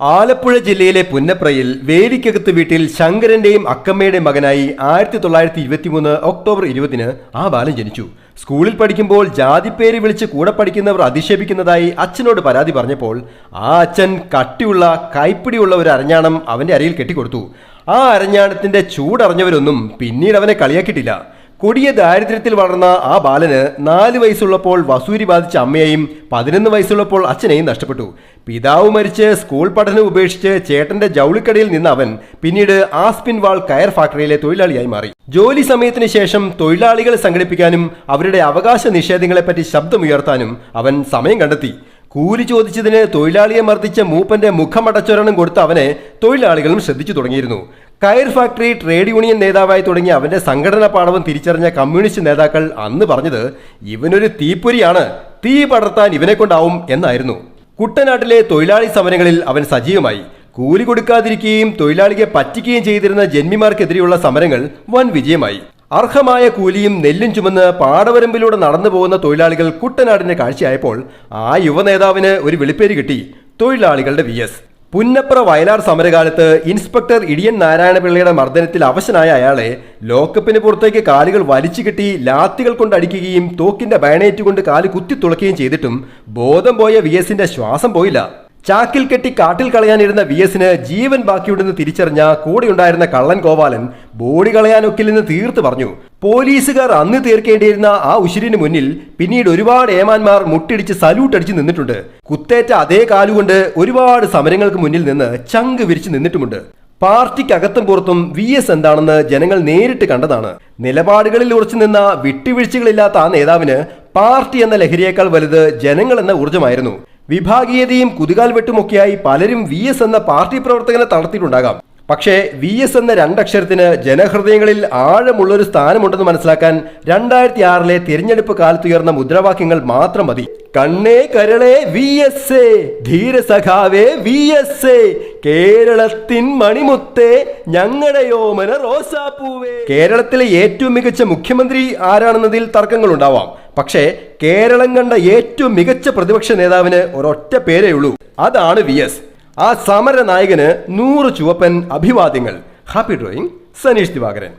ആലപ്പുഴ ജില്ലയിലെ പുന്നപ്രയിൽ വേലിക്കകത്ത് വീട്ടിൽ ശങ്കരന്റെയും അക്കമ്മയുടെയും മകനായി ആയിരത്തി തൊള്ളായിരത്തി ഇരുപത്തിമൂന്ന് ഒക്ടോബർ ഇരുപതിന് ആ ബാലൻ ജനിച്ചു. സ്കൂളിൽ പഠിക്കുമ്പോൾ ജാതിപ്പേര് വിളിച്ച് കൂടെ പഠിക്കുന്നവർ അധിക്ഷേപിക്കുന്നതായി അച്ഛനോട് പരാതി പറഞ്ഞപ്പോൾ ആ അച്ഛൻ കട്ടിയുള്ള കൈപ്പിടിയുള്ള ഒരു അരഞ്ഞാണം അവന്റെ അരയിൽ കെട്ടിക്കൊടുത്തു. ആ അരഞ്ഞാണത്തിന്റെ ചൂടറിഞ്ഞവരൊന്നും പിന്നീട് അവനെ കളിയാക്കിയിട്ടില്ല. കൊടിയ ദാരിദ്ര്യത്തിൽ വളർന്ന ആ ബാലന് നാല് വയസ്സുള്ളപ്പോൾ വസൂരി ബാധിച്ച അമ്മയെയും പതിനൊന്ന് വയസ്സുള്ളപ്പോൾ അച്ഛനെയും നഷ്ടപ്പെട്ടു. പിതാവ് മരിച്ച് സ്കൂൾ പഠനം ഉപേക്ഷിച്ച് ചേട്ടന്റെ ജൗളിക്കടയിൽ നിന്ന് അവൻ പിന്നീട് ആസ്പിൻ വാൾ കയർ ഫാക്ടറിയിലെ തൊഴിലാളിയായി മാറി. ജോലി സമയത്തിന് ശേഷം തൊഴിലാളികളെ സംഘടിപ്പിക്കാനും അവരുടെ അവകാശ നിഷേധങ്ങളെപ്പറ്റി ശബ്ദമുയർത്താനും അവൻ സമയം കണ്ടെത്തി. കൂലി ചോദിച്ചതിന് തൊഴിലാളിയെ മർദ്ദിച്ച മൂപ്പന്റെ മുഖമടച്ചൊരണം കൊടുത്ത അവനെ തൊഴിലാളികളും ശ്രദ്ധിച്ചു തുടങ്ങിയിരുന്നു. കയർ ഫാക്ടറി ട്രേഡ് യൂണിയൻ നേതാവായി തുടങ്ങിയ അവന്റെ സംഘടനാ പാടവം തിരിച്ചറിഞ്ഞ കമ്മ്യൂണിസ്റ്റ് നേതാക്കൾ അന്ന് പറഞ്ഞത് ഇവനൊരു തീപ്പൊരിയാണ് തീ പടർത്താൻ ഇവനെ കൊണ്ടാവും എന്നായിരുന്നു. കുട്ടനാട്ടിലെ തൊഴിലാളി സമരങ്ങളിൽ അവൻ സജീവമായി. കൂലി കൊടുക്കാതിരിക്കുകയും തൊഴിലാളിയെ പറ്റിക്കുകയും ചെയ്തിരുന്ന ജന്മിമാർക്കെതിരെയുള്ള സമരങ്ങൾ വൻ വിജയമായി. അർഹമായ കൂലിയും നെല്ലും ചുമന്ന് പാടവരമ്പിലൂടെ നടന്നു പോകുന്ന തൊഴിലാളികൾ കുട്ടനാടിന്റെ കാഴ്ചയായപ്പോൾ ആ യുവനേതാവിന് ഒരു വെളിപ്പേര് കിട്ടി തൊഴിലാളികളുടെ വി പുന്നപ്ര വയലാർ സമരകാലത്ത് ഇൻസ്പെക്ടർ ഇടിയൻ നാരായണപിള്ളയുടെ മർദ്ദനത്തിൽ അവശനായ അയാളെ ലോക്കപ്പിന് പുറത്തേക്ക് കാലുകൾ വലിച്ചു കെട്ടി ലാത്തികൾ കൊണ്ട് അടിക്കുകയും തോക്കിന്റെ ബയണേറ്റ് കൊണ്ട് കാൽ കുത്തി തുളക്കുകയും ചെയ്തിട്ടും ബോധം പോയ വി എസിന്റെ ശ്വാസം പോയില്ല. ചാക്കിൽ കെട്ടി കാട്ടിൽ കളയാനിരുന്ന വി എസിന് ജീവൻ ബാക്കിയുണ്ടെന്ന് തിരിച്ചറിഞ്ഞ കൂടെയുണ്ടായിരുന്ന കള്ളൻ ഗോപാലൻ ബോഡി കളയാനൊക്കില്ലെന്ന് തീർത്ത് പറഞ്ഞു. പോലീസുകാർ അന്ന് തീർക്കേണ്ടിയിരുന്ന ആ ഉശിരിന് മുന്നിൽ പിന്നീട് ഒരുപാട് ഏമാന്മാർ മുട്ടിടിച്ച് സല്യൂട്ട് അടിച്ച് നിന്നിട്ടുണ്ട്. കുത്തേറ്റ അതേ കാലുകൊണ്ട് ഒരുപാട് സമരങ്ങൾക്ക് മുന്നിൽ നിന്ന് ചങ്ക് വിരിച്ച് നിന്നിട്ടുമുണ്ട്. പാർട്ടിക്കകത്തും പുറത്തും വി എസ് എന്താണെന്ന് ജനങ്ങൾ നേരിട്ട് കണ്ടതാണ്. നിലപാടുകളിൽ ഉറച്ചു നിന്ന വിട്ടുവീഴ്ചകളില്ലാത്ത ആ നേതാവിന് പാർട്ടി എന്ന ലഹരിയേക്കാൾ വലുത് ജനങ്ങൾ എന്ന ഊർജമായിരുന്നു. വിഭാഗീയതയും കുതികാൽ വെട്ടുമൊക്കെയായി പലരും വി എസ് എന്ന പാർട്ടി പ്രവർത്തകനെ തളർത്തിയിട്ടുണ്ടാകാം. പക്ഷേ വി എസ് എന്ന രണ്ടക്ഷരത്തിന് ജനഹൃദയങ്ങളിൽ ആഴമുള്ളൊരു സ്ഥാനമുണ്ടെന്ന് മനസ്സിലാക്കാൻ രണ്ടായിരത്തി ആറിലെ തിരഞ്ഞെടുപ്പ് കാലത്തുയർന്ന മുദ്രാവാക്യങ്ങൾ മാത്രം മതി. കണ്ണേ കരളെ വി എസ് എ ധീരസഖാവേ വി എസ് എ കേരളത്തിൻ മണിമുത്തേ ഞങ്ങളുടെ യോമന റോസാപ്പൂവേ. കേരളത്തിലെ ഏറ്റവും മികച്ച മുഖ്യമന്ത്രി ആരാണെന്നതിൽ തർക്കങ്ങൾ ഉണ്ടാവാം പക്ഷേ കേരളം കണ്ട ഏറ്റവും മികച്ച പ്രതിപക്ഷ നേതാവിന് ഒരൊറ്റ പേരേ ഉള്ളൂ. അതാണ് വി എസ് ആ സമര നായകന് നൂറ് ചുവപ്പൻ അഭിവാദ്യങ്ങൾ. Happy drawing Saneesh Divakaran.